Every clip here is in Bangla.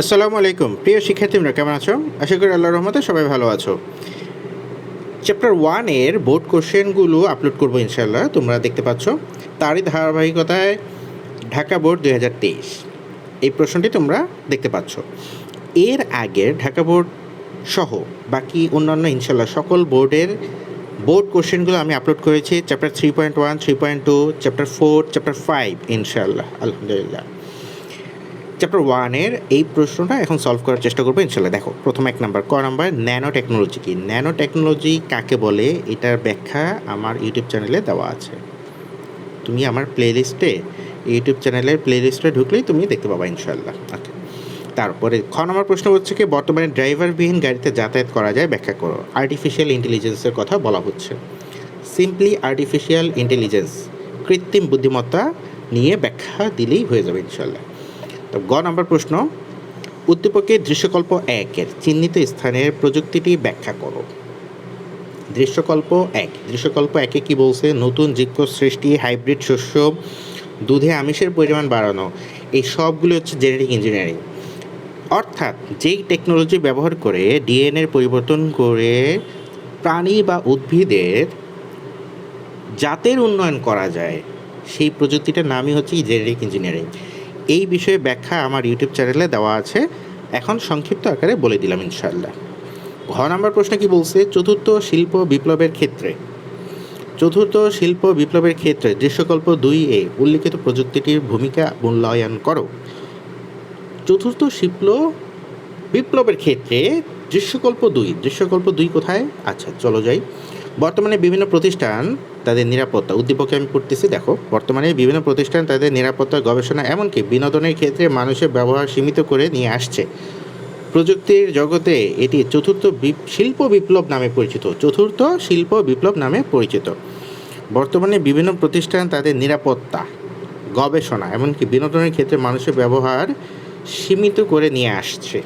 আসসালামু আলাইকুম। প্রিয় শিক্ষার্থীরা কেমন আছো? আশা করি আল্লাহর রহমতে সবাই ভালো আছো। চ্যাপ্টার ওয়ানের বোর্ড কোশ্চেনগুলো আপলোড করব ইনশাল্লাহ তোমরা দেখতে পাচ্ছ। তারই ধারাবাহিকতায় ঢাকা বোর্ড দুই হাজার তেইশ। এই প্রশ্নটি তোমরা দেখতে পাচ্ছ। এর আগে ঢাকা বোর্ড সহ বাকি অন্যান্য ইনশাল্লাহ সকল বোর্ডের বোর্ড কোশ্চেনগুলো আমি আপলোড করেছি। Chapter three point one three point two chapter four chapter five ইনশাল্লাহ আলহামদুলিল্লাহ। চ্যাপ্টার ওয়ানের এই প্রশ্নটা এখন সলভ করার চেষ্টা করব, ইনশাল্লাহ। দেখো, প্রথম এক নাম্বার ক নাম্বার ন্যানো টেকনোলজি কি? ন্যানো টেকনোলজি কাকে বলে? এটার ব্যাখ্যা আমার ইউটিউব চ্যানেলে দেওয়া আছে। তুমি আমার প্লেলিস্টে ইউটিউব চ্যানেলের প্লেলিস্টে ঢুকলেই তুমি দেখতে পাবা, ইনশাল্লাহ। আচ্ছা তারপরে, খ নম্বর প্রশ্ন হচ্ছে কি, বর্তমানে ড্রাইভারবিহীন গাড়িতে যাতায়াত করা যায়? ব্যাখ্যা করো। আর্টিফিশিয়াল ইন্টেলিজেন্সের কথা বলা হচ্ছে। সিম্পলি আর্টিফিশিয়াল ইন্টেলিজেন্স কৃত্রিম বুদ্ধিমত্তা নিয়ে ব্যাখ্যা দিলেই হয়ে যাবে, ইনশাল্লাহ। তো গ নম্বর প্রশ্ন, উদ্দীপকের দৃশ্যকল্প একের চিহ্নিত স্থানের প্রযুক্তিটি ব্যাখ্যা করো। দৃশ্যকল্প এক, দৃশ্যকল্প একে কি বলছে? নতুন জীব সৃষ্টি হাইব্রিড শস্য, দুধে আমিষের পরিমাণ বাড়ানো, এই সবগুলো হচ্ছে জেনেটিক ইঞ্জিনিয়ারিং অর্থাৎ যেই টেকনোলজি ব্যবহার করে ডিএনএর পরিবর্তন করে প্রাণী বা উদ্ভিদের জাতের উন্নয়ন করা যায়, সেই প্রযুক্তিটার নামই হচ্ছে জেনেটিক ইঞ্জিনিয়ারিং এই বিষয়ে ব্যাখ্যা আমার ইউটিউব চ্যানেলে দেওয়া আছে। এখন সংক্ষিপ্ত আকারে বলে দিলাম ইনশাল্লাহ ঘ নম্বর প্রশ্ন কি বলছে? চতুর্থ শিল্প বিপ্লবের ক্ষেত্রে। চতুর্থ শিল্প বিপ্লবের ক্ষেত্রে দৃশ্যকল্প দুই এ উল্লিখিত প্রযুক্তিটির ভূমিকা মূল্যায়ন করো। চতুর্থ শিল্প বিপ্লবের ক্ষেত্রে দৃশ্যকল্প দুই। দৃশ্যকল্প দুই কোথায়? আচ্ছা চলো যাই। বর্তমানে বিভিন্ন প্রতিষ্ঠান তাদের নিরাপত্তা, উদ্দীপকে আমি পড়তেছি, দেখো। বর্তমানে বিভিন্ন প্রতিষ্ঠান তাদের নিরাপত্তা গবেষণা এমনকি বিনোদনের ক্ষেত্রে মানুষের ব্যবহার সীমিত করে নিয়ে আসছে। প্রযুক্তির জগতে এটি চতুর্থ শিল্প বিপ্লব নামে পরিচিত। চতুর্থ শিল্প বিপ্লব নামে পরিচিত। বর্তমানে বিভিন্ন প্রতিষ্ঠান তাদের নিরাপত্তা, গবেষণা, এমনকি বিনোদনের ক্ষেত্রে মানুষের ব্যবহার সীমিত করে নিয়ে আসছে।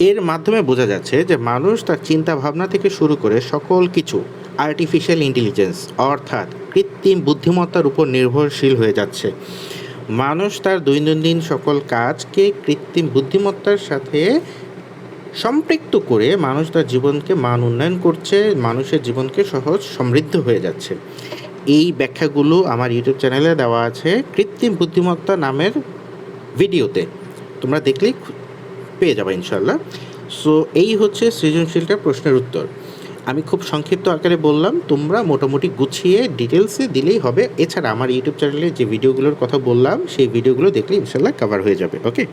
এর মাধ্যমে বোঝা যাচ্ছে যে মানুষ তার চিন্তা ভাবনা থেকে শুরু করে সকল কিছু আর্টিফিশিয়াল ইন্টেলিজেন্স অর্থাৎ কৃত্রিম বুদ্ধিমত্তার উপর নির্ভরশীল হয়ে যাচ্ছে। মানুষ তার দৈনন্দিন সকল কাজকে কৃত্রিম বুদ্ধিমত্তার সাথে সম্পৃক্ত করে মানুষ তার জীবনকে মান উন্নয়ন করছে, মানুষের জীবনকে সহজ, সমৃদ্ধ হয়ে যাচ্ছে। এই ব্যাখ্যাগুলো আমার ইউটিউব চ্যানেলে দেওয়া আছে কৃত্রিম বুদ্ধিমত্তা নামের ভিডিওতে তোমরা দেখলেই পেয়ে যাবে ইনশাল্লাহ সো এই হচ্ছে সৃজনশীলটা প্রশ্নের উত্তর। আমি খুব সংক্ষিপ্ত আকারে বললাম, তোমরা মোটামুটি গুছিয়ে ডিটেলসে দিলেই হবে। এছাড়া আমার ইউটিউব চ্যানেলে যে ভিডিওগুলোর কথা বললাম, সেই ভিডিওগুলো দেখলে ইনশাল্লাহ কভার হয়ে যাবে ওকে